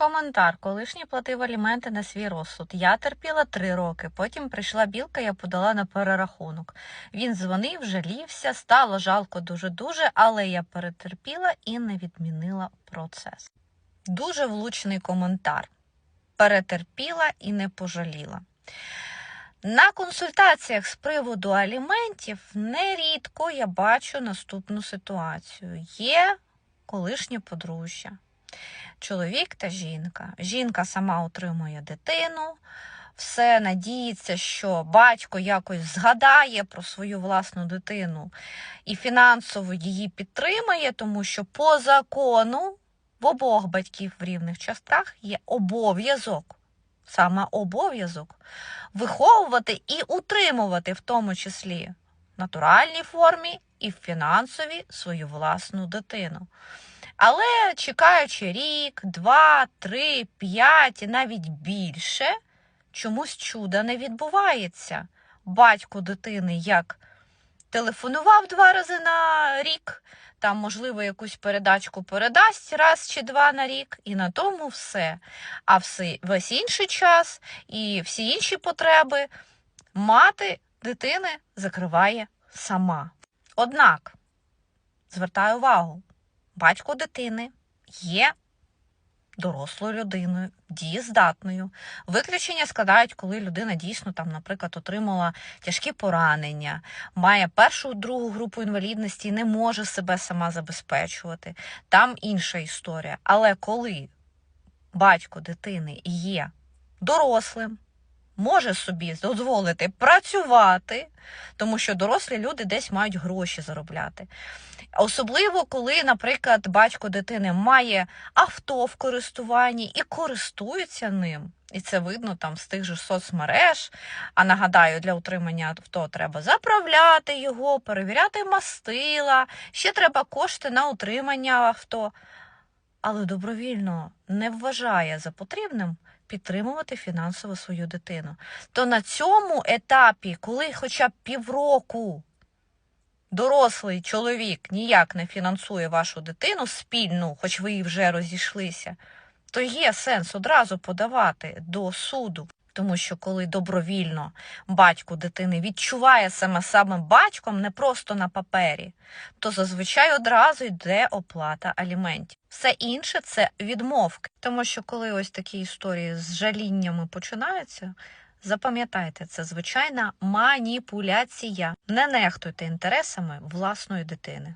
Коментар. Колишній платив аліменти на свій розсуд. Я терпіла три роки. Потім прийшла білка, я подала на перерахунок. Він дзвонив, жалівся, стало жалко дуже-дуже, але я перетерпіла і не відмінила процес. Дуже влучний коментар. Перетерпіла і не пожаліла. На консультаціях з приводу аліментів нерідко я бачу наступну ситуацію. Є колишнє подружжя чоловік та жінка. Жінка сама утримує дитину, все надіється, що батько якось згадає про свою власну дитину і фінансово її підтримає, тому що по закону в обох батьків в рівних частах є обов'язок. Саме обов'язок виховувати і утримувати, в тому числі в натуральній формі і в фінансовій свою власну дитину. Але чекаючи рік, два, три, п'ять і навіть більше, чомусь чуда не відбувається. Батько дитини як телефонував два рази на рік, там, можливо, якусь передачку передасть раз чи два на рік, і на тому все. А все, весь інший час і всі інші потреби мати дитини закриває сама. Однак, звертаю увагу, батько дитини є дорослою людиною, дієздатною. Виключення складають, коли людина дійсно там, наприклад, отримала тяжкі поранення, має першу другу групу інвалідності і не може себе сама забезпечувати. Там інша історія. Але коли батько дитини є дорослим, може собі дозволити працювати, тому що дорослі люди десь мають гроші заробляти. Особливо, коли, наприклад, батько дитини має авто в користуванні і користується ним. І це видно там з тих же соцмереж. А нагадаю, для утримання авто треба заправляти його, перевіряти мастила, ще треба кошти на утримання авто. Але добровільно не вважає за потрібним підтримувати фінансово свою дитину. То на цьому етапі, коли хоча б півроку дорослий чоловік ніяк не фінансує вашу дитину спільну, хоч ви і вже розійшлися, то є сенс одразу подавати до суду. Тому що коли добровільно батько дитини відчуває себе саме батьком, не просто на папері, то зазвичай одразу йде оплата аліментів. Все інше це відмовки. Тому що коли ось такі історії з жаліннями починаються, запам'ятайте, це звичайна маніпуляція. Не нехтуйте інтересами власної дитини.